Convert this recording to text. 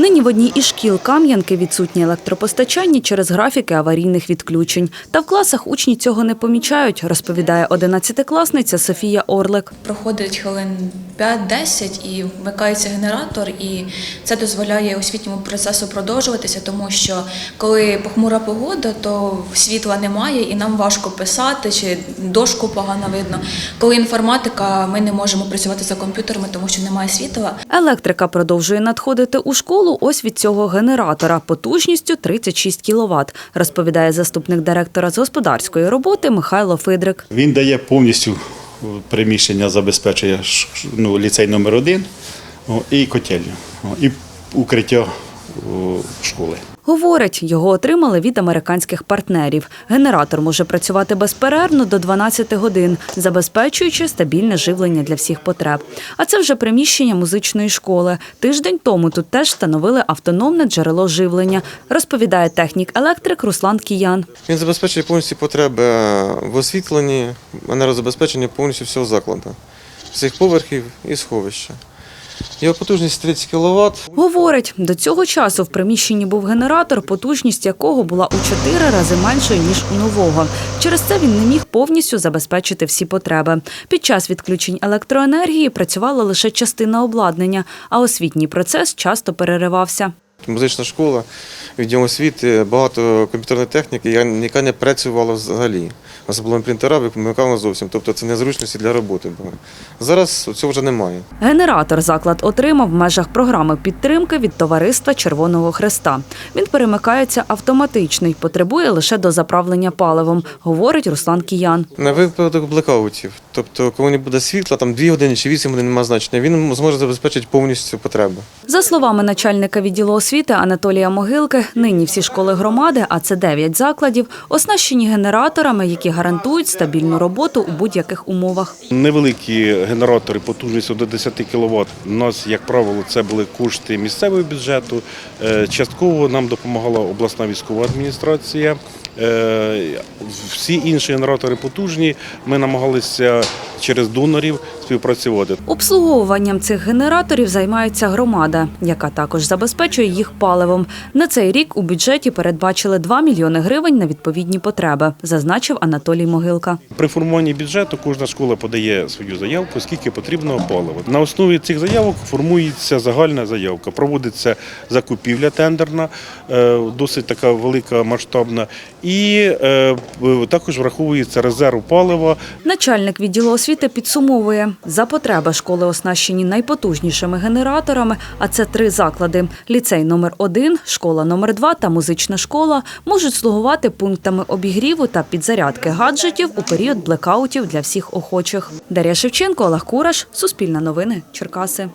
Нині в одній із шкіл Кам'янки відсутнє електропостачання через графіки аварійних відключень. Та в класах учні цього не помічають, розповідає одинадцятикласниця Софія Орлик. Проходить хвилин 5-10 і вмикається генератор, і це дозволяє освітньому процесу продовжуватися, тому що коли похмура погода, то світла немає і нам важко писати чи дошку погано видно. Коли інформатика, ми не можемо працювати за комп'ютерами, тому що немає світла. Електрика продовжує надходити у школу ось від цього генератора потужністю 36 кВт, розповідає заступник директора з господарської роботи Михайло Фидрик. Він дає повністю приміщення, забезпечує ну, ліцей номер один і котельню, і укриття школи. Говорить, його отримали від американських партнерів. Генератор може працювати безперервно до 12 годин, забезпечуючи стабільне живлення для всіх потреб. А це вже приміщення музичної школи. Тиждень тому тут теж встановили автономне джерело живлення, розповідає технік-електрик Руслан Киян. Він забезпечує повністю потреби в освітленні, енергозабезпеченні повністю всього закладу, всіх поверхів і сховища. Його потужність 30 кВт. Говорить, до цього часу в приміщенні був генератор, потужність якого була у чотири рази меншою ніж у нового. Через це він не міг повністю забезпечити всі потреби. Під час відключень електроенергії працювала лише частина обладнання, а освітній процес часто переривався. Музична школа, відділ освіти, багато комп'ютерної техніки, яка не працювала взагалі. Особливо принтера вимикали зовсім. Тобто це незручності для роботи було. Зараз цього вже немає. Генератор заклад отримав в межах програми підтримки від товариства Червоного Хреста. Він перемикається автоматично і потребує лише до заправлення паливом, говорить Руслан Киян. На випадок блекаутів, тобто коли не буде світла, там 2 години чи 8 годин немає значення, він зможе забезпечити повністю потребу. За словами начальника відділу освіти Анатолія Могилки, нині всі школи громади, а це 9 закладів, оснащені генераторами, які гарантують стабільну роботу у будь-яких умовах. Невеликі генератори потужністю до 10 кВт. У нас, як правило, це були кошти місцевого бюджету. Е, Частково нам допомагала обласна військова адміністрація. Е, Всі інші генератори потужні. Ми намагалися через донорів співпрацювати. Обслуговуванням цих генераторів займається громада, яка також забезпечує їх паливом. На цей рік у бюджеті передбачили 2 мільйони гривень на відповідні потреби, зазначив Анатолій Могилка. При формуванні бюджету кожна школа подає свою заявку, скільки потрібно палива. На основі цих заявок формується загальна заявка. Проводиться закупівля тендерна, е, досить така велика масштабна, і е, також враховується резерв палива. Начальник відділу освіти підсумовує, за потреби школи оснащені найпотужнішими генераторами, а це три заклади: ліцей номер 1 школа номер 2 та музична школа можуть слугувати пунктами обігріву та підзарядки гаджетів у період блекаутів для всіх охочих. Дар'я Шевченко, Олег Кураш, Суспільне новини, Черкаси.